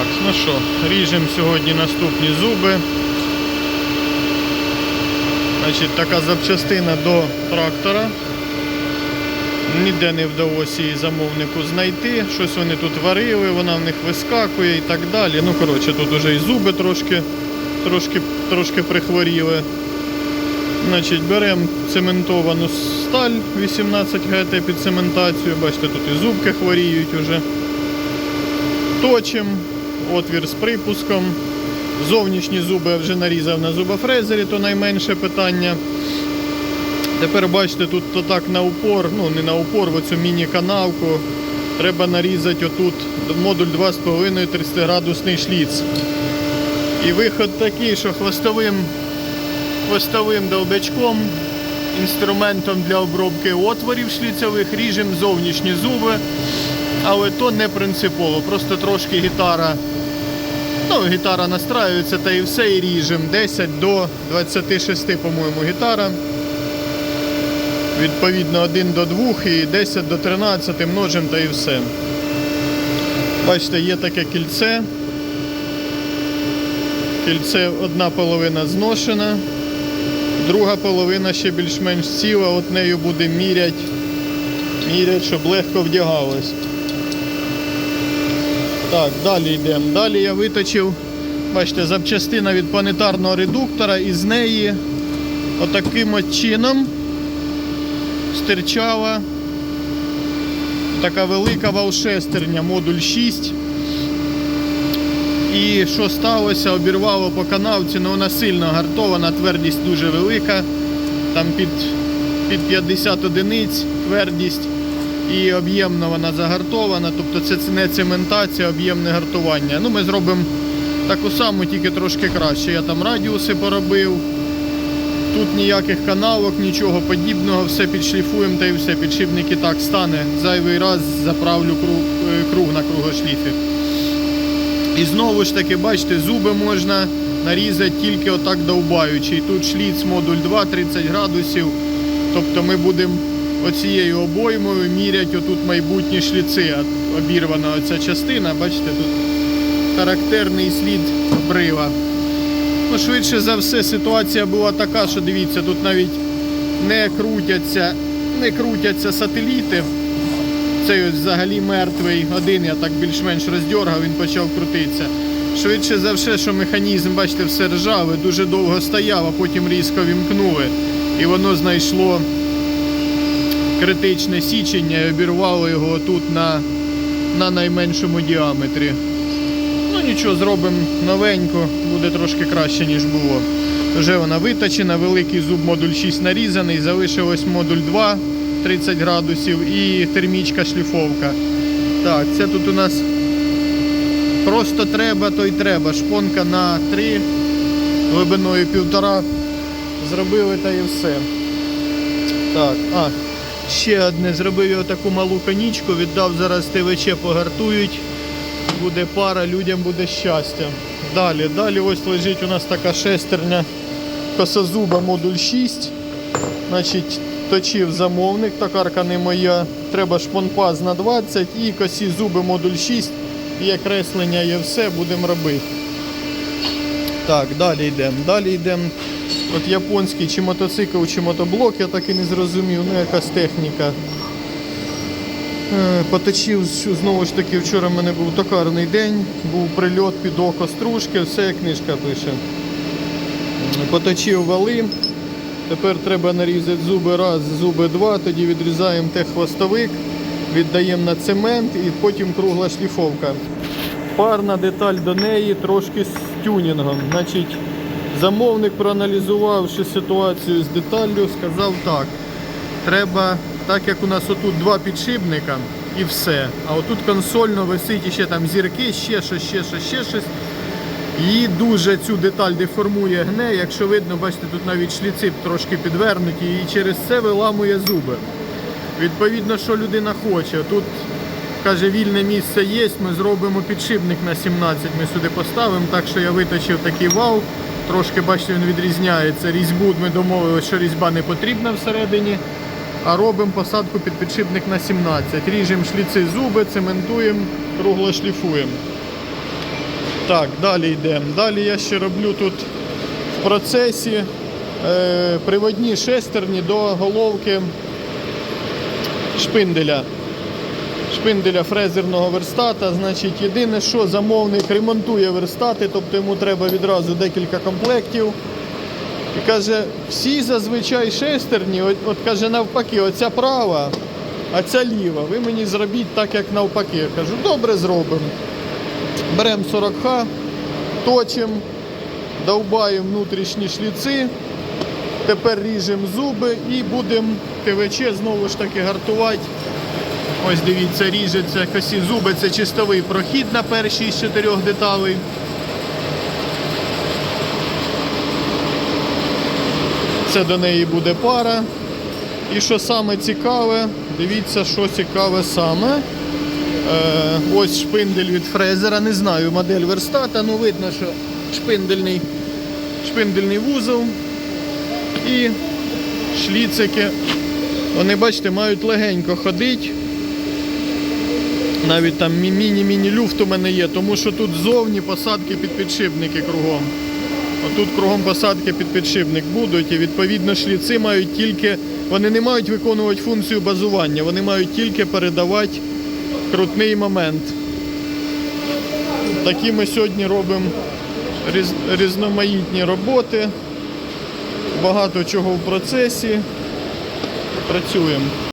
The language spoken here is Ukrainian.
Так, ну що, ріжемо сьогодні наступні зуби. Значить, така запчастина до трактора. Ніде не вдалося її замовнику знайти. Щось вони тут варили, вона в них вискакує і так далі. Ну, коротше, тут вже і зуби трошки, трошки, трошки прихворіли. Значить, беремо цементовану сталь 18 ГТ під цементацію. Бачите, тут і зубки хворіють уже. Точимо, отвір з припуском. Зовнішні зуби я вже нарізав на зубофрезері, то найменше питання. Тепер бачите, тут то так на упор, ну не на упор, в оцю міні-канавку. Треба нарізати отут модуль 2,5 30 градусний шліц. І виход такий, що хвостовим, хвостовим довбячком, інструментом для обробки отворів шліцевих, ріжемо зовнішні зуби. Але то не принципово, просто трошки гітара. Ну, гітара настраюється та і все, і ріжемо. 10 до 26, по-моєму, гітара. Відповідно 1 до 2 і 10 до 13 множимо та і все. Бачите, є таке кільце. Кільце одна половина зношена, друга половина ще більш-менш ціла, от нею буде мірять, мірять, щоб легко вдягалось. Так, далі йдемо. Далі я виточив, бачите, запчастина від планетарного редуктора, і з неї отаким от чином стирчала така велика валшестерня, модуль 6. І що сталося, обірвало по канавці, ну вона сильно гартована, твердість дуже велика, там під, під 50 одиниць твердість і об'ємно вона загартована, тобто це не цементація, об'ємне гартування. Ну, ми зробимо таку саму, тільки трошки краще. Я там радіуси поробив. Тут ніяких канавок, нічого подібного, все підшліфуємо та і все. Підшипник і так стане. Зайвий раз заправлю круг, е, круг на кругошліфі. І знову ж таки, бачите, зуби можна нарізати тільки отак довбаючи. І тут шліц модуль 2, 30 градусів. Тобто ми будемо оцією обоймою міряти отут майбутні шліци. Обірвана оця частина, бачите, тут характерний слід брива. Ну, швидше за все, ситуація була така, що дивіться, тут навіть не крутяться, не крутяться сателіти. Цей ось взагалі мертвий. Один я так більш-менш роздьоргав, він почав крутитися. Швидше за все, що механізм, бачите, все ржаве, дуже довго стояв, а потім різко вімкнули. І воно знайшло критичне січення і обірвало його тут на, на найменшому діаметрі. Ну нічого, зробимо новенько, буде трошки краще, ніж було. Вже вона виточена, великий зуб модуль 6 нарізаний, залишилось модуль 2 30 градусів і термічка шліфовка. Так, це тут у нас просто треба, то й треба. Шпонка на 3 глибиною півтора. Зробили та і все. Так, а, ще одне. Зробив я таку малу конічку, віддав зараз ТВЧ погартують. Буде пара, людям буде щастя. Далі, далі ось лежить у нас така шестерня косозуба модуль 6. Значить, точив замовник, токарка не моя. Треба шпонпаз на 20 і косі зуби модуль 6. Є креслення, є все, будемо робити. Так, далі йдемо. Далі йдемо. От японський чи мотоцикл, чи мотоблок, я так і не зрозумів, ну якась техніка. Е, Поточив знову ж таки, вчора в мене був токарний день, був прильот під око стружки, все як книжка пише. Поточив вали. Тепер треба нарізати зуби раз, зуби два, тоді відрізаємо теххвостовик, віддаємо на цемент і потім кругла шліфовка. Парна деталь до неї трошки з тюнінгом. Значить, замовник, проаналізувавши ситуацію з деталлю, сказав так. Треба, так як у нас отут два підшипника і все. А отут консольно висить ще там зірки, ще щось, ще щось, ще щось. Її дуже цю деталь деформує гне. Якщо видно, бачите, тут навіть шліци трошки підвернуті і через це виламує зуби. Відповідно, що людина хоче. Тут каже, вільне місце є, ми зробимо підшипник на 17, ми сюди поставимо. Так що я виточив такий вал. Трошки, бачите, він відрізняється. Різьбу ми домовилися, що різьба не потрібна всередині. А робимо посадку під підшипник на 17. Ріжемо шліци зуби, цементуємо, кругло шліфуємо. Так, далі йдемо. Далі я ще роблю тут в процесі е, приводні шестерні до головки шпинделя. Шпинделя фрезерного верстата. Значить, єдине, що замовник ремонтує верстати, тобто йому треба відразу декілька комплектів. І каже, всі зазвичай шестерні, от, от каже, навпаки, оця права, а ця ліва. Ви мені зробіть так, як навпаки. Я кажу, добре зробимо. Беремо 40Х, точимо, довбаємо внутрішні шліци, тепер ріжемо зуби і будемо ТВЧ знову ж таки гартувати. Ось дивіться, ріжеться косі зуби, це чистовий прохід на першій з чотирьох деталей. Це до неї буде пара. І що саме цікаве, дивіться, що цікаве саме. Е, ось шпиндель від фрезера. Не знаю модель верстата, ну видно, що шпиндельний, шпиндельний вузол і шліцики. Вони, бачите, мають легенько ходити. Навіть там міні-міні люфт у мене є, тому що тут ззовні посадки під підшипники кругом. Отут кругом посадки під підшипник будуть, і відповідно шліци мають тільки, вони не мають виконувати функцію базування, вони мають тільки передавати крутний момент. Такі ми сьогодні робимо різ, різноманітні роботи, багато чого в процесі. Працюємо.